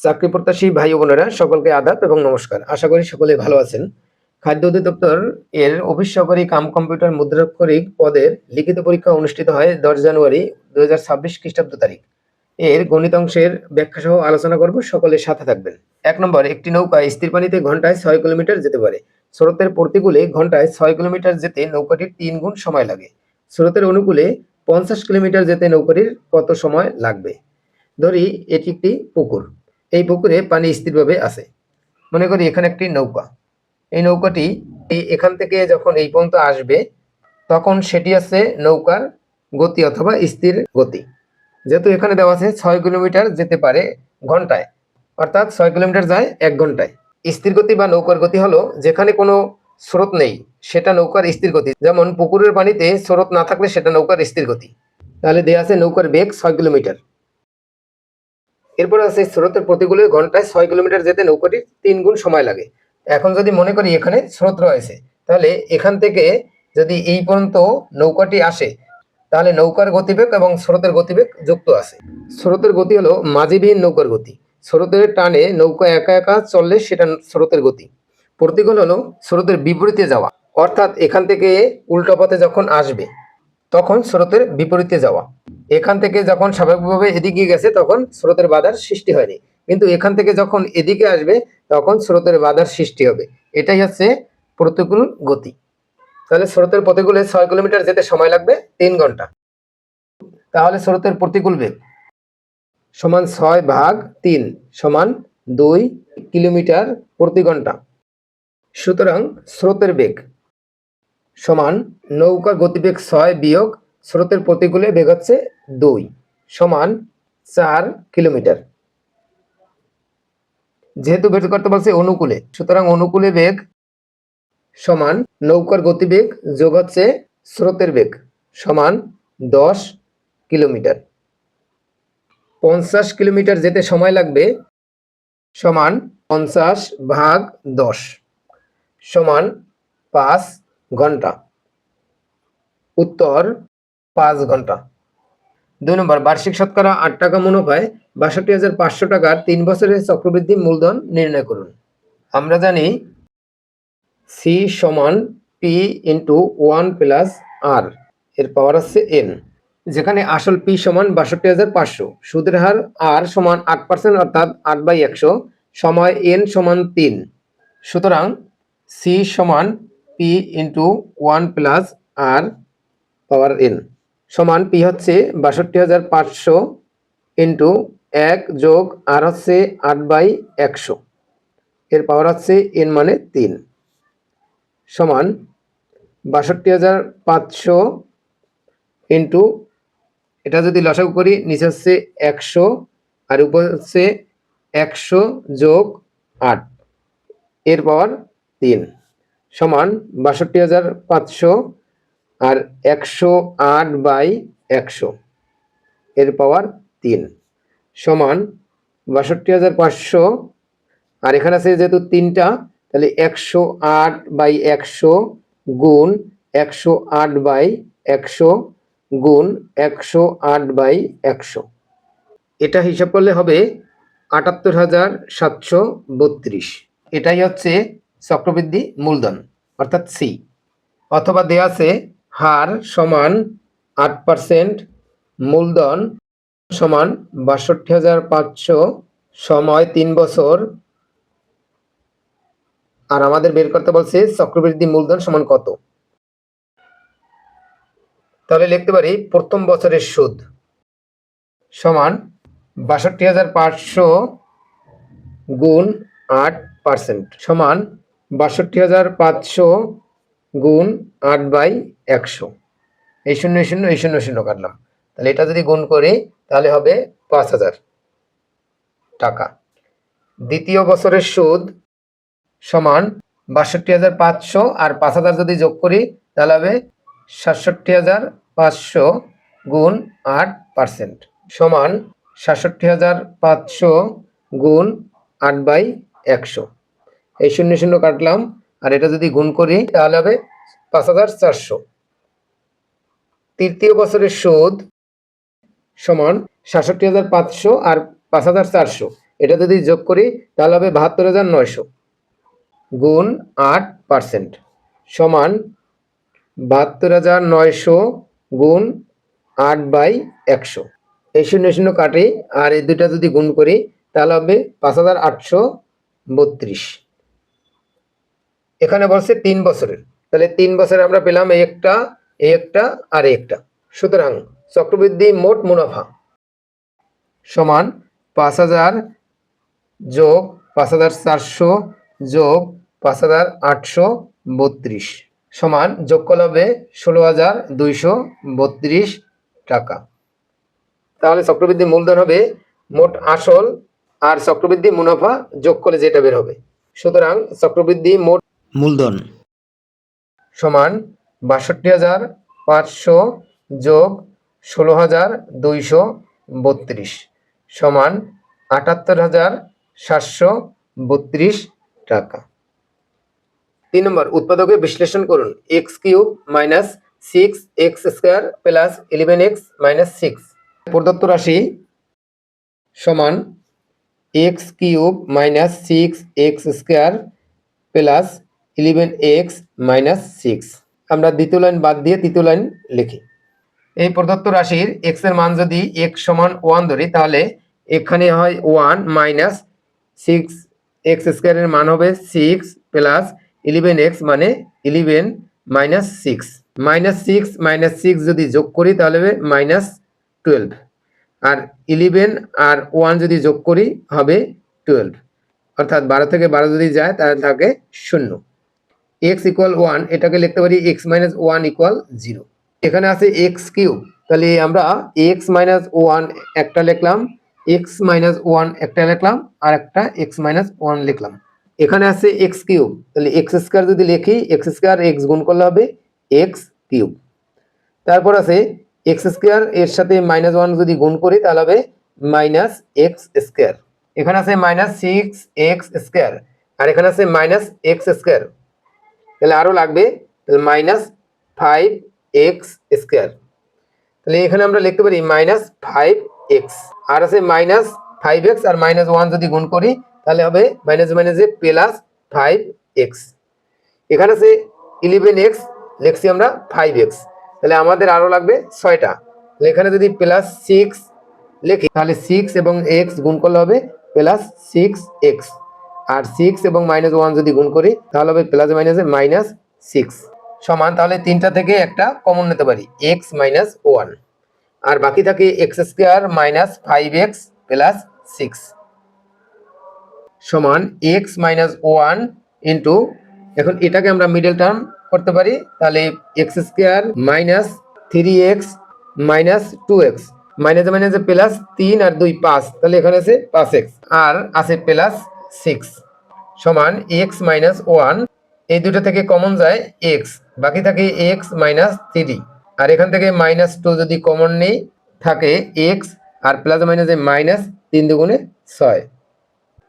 চাকরি প্রত্যাশী ভাই বোনেরা, সকলকে আদাব এবং নমস্কার। আশা করি সকলে ভালো আছেন। খাদ্য অধিদপ্তর এর অফিস সহকারী কাম কম্পিউটার মুদ্রাক্ষরিক পদের লিখিত পরীক্ষা অনুষ্ঠিত হয় দশ জানুয়ারি দু হাজার ছাব্বিশ খ্রিস্টাব্দ তারিখ। এর গণিত অংশের ব্যাখ্যা সহ আলোচনা করব, সকলের সাথে থাকবেন। এক নম্বর, একটি নৌকা স্থির পানিতে ঘন্টায় ছয় কিলোমিটার যেতে পারে। স্রোতের প্রতিকূলে ঘন্টায় ছয় কিলোমিটার যেতে নৌকাটির তিন গুণ সময় লাগে। স্রোতের অনুকূলে পঞ্চাশ কিলোমিটার যেতে নৌকাটির কত সময় লাগবে? ধরি, এটি একটি পুকুর। এই পুকুরে পানি স্থিরভাবে আছে। মনে করি এখানে একটি নৌকা। এই নৌকাটি এখান থেকে যখন এই পর্যন্ত আসবে, তখন সেটি আছে নৌকার গতি অথবা স্থির গতি। যেহেতু এখানে দেওয়া আছে ছয় কিলোমিটার যেতে পারে ঘন্টায়, অর্থাৎ ছয় কিলোমিটার যায় এক ঘন্টায়। স্থির গতি বা নৌকার গতি হলো যেখানে কোনো স্রোত নেই, সেটা নৌকার স্থির গতি। যেমন পুকুরের পানিতে স্রোত না থাকলে সেটা নৌকার স্থির গতি। তাহলে দেওয়া আছে নৌকার বেগ ছয় কিলোমিটার। এরপর আছে স্রোতের প্রতিকূলে ঘন্টায় ছয় কিলোমিটার যেতে নৌকাটির তিন গুণ সময় লাগে। এখন যদি মনে করি এখানে স্রোত রয়েছে, তাহলে এখান থেকে যদি এই পর্যন্ত নৌকাটি আসে, তাহলে নৌকার গতিবেগ এবং স্রোতের গতিবেগ যুক্ত আছে। স্রোতের গতি হলো মাঝিবিহীন নৌকার গতি। স্রোতের টানে নৌকা একা একা চললে সেটা স্রোতের গতি। প্রতিকূল হলো স্রোতের বিপরীতে যাওয়া। অর্থাৎ এখান থেকে উল্টো পথে যখন আসবে তখন স্রোতের বিপরীতে যাওয়া। এখান থেকে যখন স্বাভাবিকভাবে এদিকে গেছে, তখন স্রোতের বাধার সৃষ্টি হয়নি। কিন্তু এখান থেকে যখন এদিকে আসবে, তখন স্রোতের বাধার সৃষ্টি হবে। এটাই হচ্ছে প্রতিকূল গতি। তাহলে স্রোতের প্রতিকূলে ছয় কিলোমিটার যেতে সময় লাগবে, তিন ঘণ্টা। তাহলে স্রোতের প্রতিকূল বেগ সমান ছয় ভাগ তিন সমান দুই কিলোমিটার প্রতি ঘণ্টা। সুতরাং স্রোতের বেগ সমান নৌকার গতিবেগ ছয় বিয়োগ স্রোতের প্রতিকূলে বেগ হচ্ছে দুই সমান চার কিলোমিটার। যেহেতু বের করতে বলছে অনুকূলে, সুতরাং অনুকূলে বেগ সমান নৌকার গতিবেগ যোগ হচ্ছে স্রোতের বেগ সমান দশ কিলোমিটার। পঞ্চাশ কিলোমিটার যেতে সময় লাগবে সমান পঞ্চাশ ভাগ দশ সমান পাঁচ ঘণ্টা। উত্তর, পাঁচ ঘণ্টা। দুই নম্বর, বার্ষিক শতকরা আট টাকা মুনাফায় বাষট্টি হাজার পাঁচশো টাকার তিন বছরের চক্রবৃদ্ধি মূলধন নির্ণয় করুন। আমরা জানি সি সমান P into one plus R এর পাওয়ার হচ্ছে এন যেখানে আসল পি সমান বাষট্টি হাজার পাঁচশো। সুদের হার আর সমান আট পার্সেন্ট অর্থাৎ আট বাই একশো সময় এন সমান তিন। সুতরাং সি সমান P into one plus R power N সমান পি হচ্ছে বাষট্টি হাজার পাঁচশো ইন্টু এক যোগ আর হচ্ছে আট বাই একশো। এর পাওয়ার হচ্ছে এন মানে তিন। সমান বাষট্টি হাজার পাঁচশো ইন্টু এটা যদি লসাগু করি, নিচে হচ্ছে একশো, আর উপর হচ্ছে একশো যোগ আট। এর পাওয়ার তিন। সমান বাষট্টি হাজার পাঁচশো আর একশো আট বাই একশো। এর পাওয়ার তিন। সমান বাষট্টি হাজার পাঁচশো। আর এখানে আছে যেহেতু তিনটা, তাহলে একশো আট বাই একশো গুণ একশো আট বাই একশো গুণ একশো আট বাই একশো। এটা হিসাব করলে হবে আটাত্তর হাজার সাতশো বত্রিশ। এটাই হচ্ছে চক্রবৃদ্ধি মূলধন, অর্থাৎ সি অথবা দেয়া আছে হার সমান আট পার্সেন্ট মূলধন সমান বাষট্টি হাজার পাঁচশো সময় তিন বছর। আর আমাদের বের করতে বলছে চক্রবৃদ্ধি মূলধন সমান কত? তাহলে লিখতে পারি প্রথম বছরের সুদ সমান বাষট্টি হাজার পাঁচশো গুণ আট পার্সেন্ট সমান বাষট্টি হাজার পাঁচশো গুণ আট বাই একশো। এই শূন্য শূন্য, এই শূন্য শূন্য কাটলাম। তাহলে এটা যদি গুণ করি, তাহলে হবে পাঁচ হাজার টাকা। দ্বিতীয় বছরের সুদ সমান বাষট্টি হাজার পাঁচশো আর পাঁচ হাজার যদি যোগ করি, তাহলে হবে সাতষট্টি হাজার পাঁচশো গুণ আট পার্সেন্ট সমান সাতষট্টি হাজার পাঁচশো গুণ আট বাই একশো। এই শূন্য শূন্য কাটলাম, আর এটা যদি গুণ করি, তাহলে হবে পাঁচ হাজার চারশো। তৃতীয় বছরের সুদ সমান সাতষট্টি হাজার পাঁচশো আর পাঁচ হাজার চারশো। এটা যদি যোগ করি, তাহলে হবে বাহাত্তর হাজার নয়শো। গুণ আট পার্সেন্ট সমান বাহাত্তর হাজার নয়শো গুণ আট বাই একশো। এই শূন্য শূন্য কাটি, আর এই দুইটা যদি গুণ করি, তাহলে হবে পাঁচ হাজার আটশো বত্রিশ। এখানে বলছে তিন বছরের। তাহলে তিন বছরে আমরা পেলাম এই একটা এই একটা আর একটা। সুতরাং চক্রবৃদ্ধি মোট মুনাফা সমান পাঁচ হাজার যোগ পাঁচ হাজার চারশো যোগ পাঁচ হাজার আটশো বত্রিশ সমান যোগ করলে হবে ষোলো হাজার দুইশো বত্রিশ টাকা। তাহলে চক্রবৃদ্ধি মূলধন হবে মোট আসল আর চক্রবৃদ্ধি মুনাফা যোগ করলে যেটা বের হবে। সুতরাং চক্রবৃদ্ধি মোট মূলধন। সমান বাষট্টি হাজার পাঁচশো যোগ ষোলো হাজার দুইশো বত্রিশ সমান আটাত্তর হাজার সাতশো বত্রিশ টাকা। তিন নম্বর, উৎপাদকে বিশ্লেষণ করুন। X cube minus six, X square plus eleven X minus six. প্রদত্ত রাশি সমান X cube minus six, X square plus eleven X minus six আমরা দ্বিতীয় লাইন বাদ দিয়ে তৃতীয় লাইন লিখি। এই প্রদত্ত রাশির এক্সের মান যদি এক্স সমান ওয়ান ধরি, তাহলে এখানে হয় ওয়ান মাইনাস সিক্স এক্স স্কোয়ারের মান হবে সিক্স প্লাস ইলেভেন এক্স মানে eleven minus six minus six minus six যদি যোগ করি, তাহলে হবে মাইনাস টুয়েলভ আর ইলেভেন আর ওয়ান যদি যোগ করি, হবে টুয়েলভ অর্থাৎ বারো থেকে বারো যদি যায়, তাহলে থাকে শূন্য। এক্স ইকুয়াল ওয়ান এটাকে লিখতে পারি X minus one equal zero এখানে আছে এক্স কিউব তাহলে আমরা এক্স মাইনাস ওয়ান একটা লিখলাম এক্স মাইনাস ওয়ান একটা লিখলাম, আর একটা এক্স মাইনাস ওয়ান লিখলাম। এখানে আছে এক্স কিউব তাহলে এক্স স্কোয়ার যদি লিখি এক্স স্কোয়ার এক্স গুণ করলে হবে এক্স কিউব তারপর আছে এক্স স্কোয়ার এর সাথে মাইনাস ওয়ান যদি গুণ করি, তাহলে হবে মাইনাস এক্স স্কোয়ার এখানে আছে মাইনাস সিক্স এক্স স্কোয়ার আর এখানে আছে মাইনাস এক্স স্কোয়ার তাহলে আরও লাগবে, তাহলে মাইনাস ফাইভ এক্স স্কোয়ার তাহলে এখানে আমরা লিখতে পারি মাইনাস ফাইভ এক্স আর আছে মাইনাস ফাইভ এক্স আর মাইনাস ওয়ান যদি গুণ করি, তাহলে হবে মাইনাস মাইনাসে প্লাস ফাইভ এক্স এখানে আছে ইলেভেন এক্স লিখছি আমরা ফাইভ এক্স তাহলে আমাদের আরও লাগবে ছয়টা। এখানে যদি প্লাস সিক্স লিখি, তাহলে সিক্স এবং এক্স গুণ করলে হবে প্লাস সিক্স এক্স আর সিক্স এবং মাইনাস ওয়ান যদি গুণ করি, তাহলে হবে প্লাস মাইনাসে মাইনাস সিক্স সমান, তাহলে তিনটা থেকে একটা কমন নিতে পারি এক্স মাইনাস ওয়ান আর বাকি থাকে x square minus five x plus six সমান এক্স মাইনাস ওয়ান ইন্টু এখন এটাকে আমরা মিডল টার্ম করতে পারি, তাহলে x square minus three x minus two x মাইনাসে মাইনাসে প্লাস তিন আর দুই পাঁচ, তাহলে এখানে আছে পাঁচ এক্স আর আছে প্লাস সিক্স সমান এক্স মাইনাস ওয়ান এই দুটো থেকে কমন যায় এক্স বাকি থাকে এক্স মাইনাস থ্রি আর এখান থেকে মাইনাস টু যদি কমন নেই, থাকে এক্স আর প্লাস মাইনাসে মাইনাস তিন দুগুণে ছয়।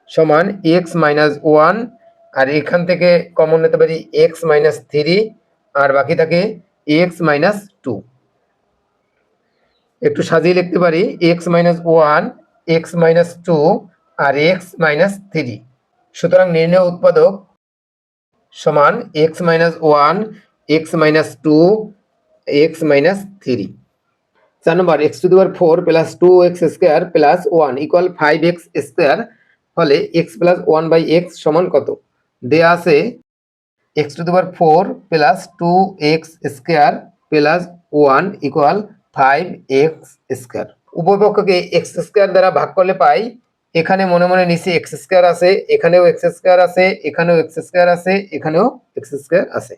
সমান এক্স মাইনাস ওয়ান আর এখান থেকে কমন নিতে পারি এক্স মাইনাস থ্রি আর বাকি থাকে এক্স মাইনাস টু একটু সাজিয়ে লিখতে পারি x minus one x minus two আর এক্স মাইনাস থ্রি সুতরাং নির্ণয় উৎপাদক সমান x minus one x minus two x minus three চার নম্বর x to the power four plus two x square plus one equal five x square ফলে x plus one by x সমান কত? দেয়া আছে x to the power four plus two x square plus one equal five x square উপপক্ষকে x square দ্বারা ভাগ করলে পাই এখানে মনে মনে নিচে এক্স স্কোয়ার আছে এখানেও এক্স স্কোয়ার আছে এখানেও এক্স স্কোয়ার আছে এখানেও এক্স স্কোয়ার আছে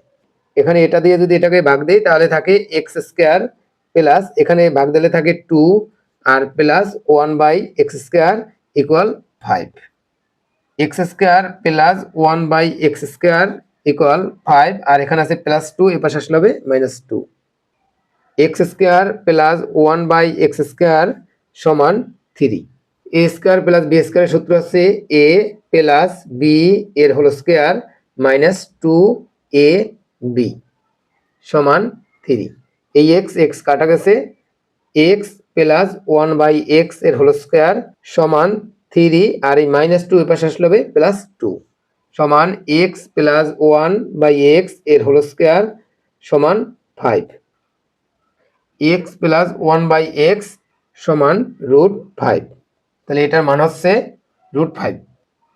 এখানে এটা দিয়ে যদি এটাকে ভাগ দেই তাহলে থাকে এক্স স্কোয়ার প্লাস এখানে ভাগ দিলে থাকে two R plus one by x square equal five x square plus one by x square equal five আর এখানে আছে প্লাস টু এ পাশে আসলে হবে minus two x square plus one by x square সমান three a square plus b স্কোয়ারের সূত্র হচ্ছে এ প্লাস বি এর whole square minus two a b সমান থ্রি এই এক্স এক্স কাটা গেছে। এক্স প্লাস ওয়ান বাই এক্সের হোল স্কোয়ার সমান থ্রি আর এই মাইনাস টু এপাশে আসলে হবে প্লাস টু সমান এক্স প্লাস ওয়ান বাই এক্সের হোল স্কোয়ার সমান five x plus one by x সমান রুট ফাইভ তাহলে এটার মান হচ্ছে রুট ফাইভ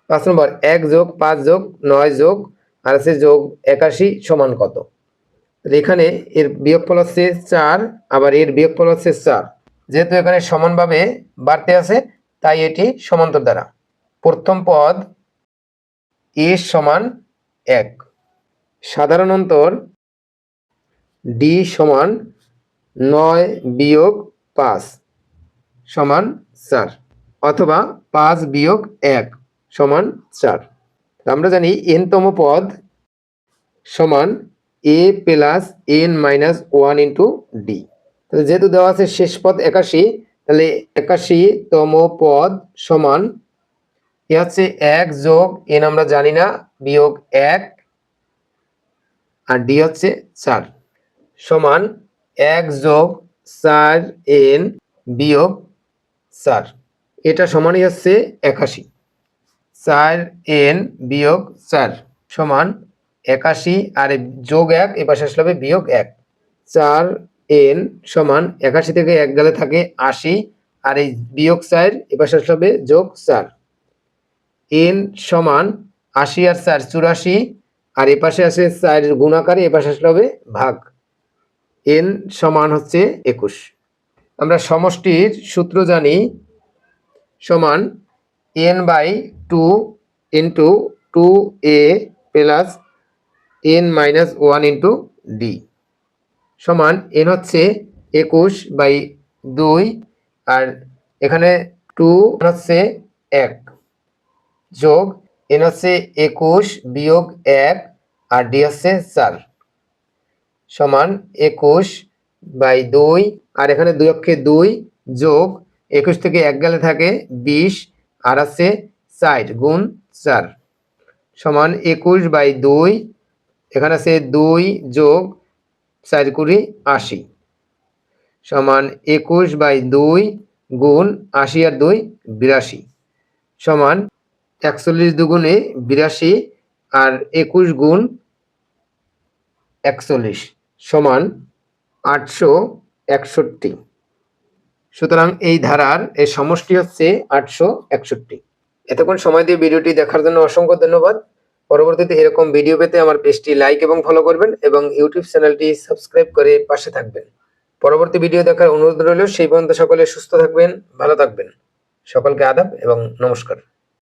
পাঁচ নম্বর, এক যোগ পাঁচ যোগ নয় যোগ আর আছে যোগ একাশি সমান কত? তাহলে এখানে এর বিয়োগফল হচ্ছে চার, আবার এর বিয়োগফল হচ্ছে চার। যেহেতু এখানে সমানভাবে বাড়তে আছে, তাই এটি সমান্তর দ্বারা। প্রথম পদ এ সমান এক। সাধারণ অন্তর ডি সমান নয় বিয়োগ পাঁচ সমান চার। অথবা পাঁচ বিয়োগ এক সমান চার। আমরা জানি এনতম পদ সমান a plus n minus one into d তাহলে যেহেতু দেওয়া আছে শেষ পদ একাশি, তাহলে একাশি তম পদ সমান এ হচ্ছে এক যোগ এন আমরা জানি না, বিয়োগ এক আর ডি হচ্ছে চার। সমান এক যোগ চার এন বিয়োগ চার। এটা সমানই হচ্ছে একাশি। চার এন বিয়োগ চার সমান একাশি আর যোগ এক, এ পাশে আসলে হবে বিয়োগ এক। চার এন সমান একাশি থেকে এক গেলে থাকে আশি আর এই বিয়োগ চার, এ পাশে আসলে হবে যোগ চার। এন সমান আশি আর চার, চুরাশি আর এ পাশে আছে চার গুণাকারে, এ পাশে আসলে হবে ভাগ। এন সমান হচ্ছে একুশ। আমরা সমষ্টির সূত্র জানি সমান n by two into two a plus n minus one into d. সমান এন হচ্ছে একুশ বাই দুই আর এখানে টু হচ্ছে এক যোগ এন হচ্ছে একুশ বিয়োগ এক আর ডি হচ্ছে চার। সমান একুশ বাই দুই আর এখানে দুই অক্ষে দুই যোগ একুশ থেকে এক গেলে থাকে, বিশ, আর আছে চার গুণ চার। সমান একুশ বাই দুই, এখানে আছে দুই যোগ চার কুড়ি আশি। সমান একুশ বাই দুই গুণ আশি আর দুই বিরাশি। সমান একচল্লিশ দুগুণে বিরাশি আর একুশ গুণ একচল্লিশ। সমান আটশো একষট্টি। সুতরাং এই ধারার এর সমষ্টি হচ্ছে আটশো একষট্টি। এতক্ষণ সময় দিয়ে ভিডিওটি দেখার জন্য অসংখ্য ধন্যবাদ। পরবর্তীতে এরকম ভিডিও পেতে আমার পেজটি লাইক এবং ফলো করবেন এবং ইউটিউব চ্যানেলটি সাবস্ক্রাইব করে পাশে থাকবেন। পরবর্তী ভিডিও দেখার অনুরোধ রইল, সেই পর্যন্ত সকলে সুস্থ থাকবেন, ভালো থাকবেন। সকলকে আদাব এবং নমস্কার।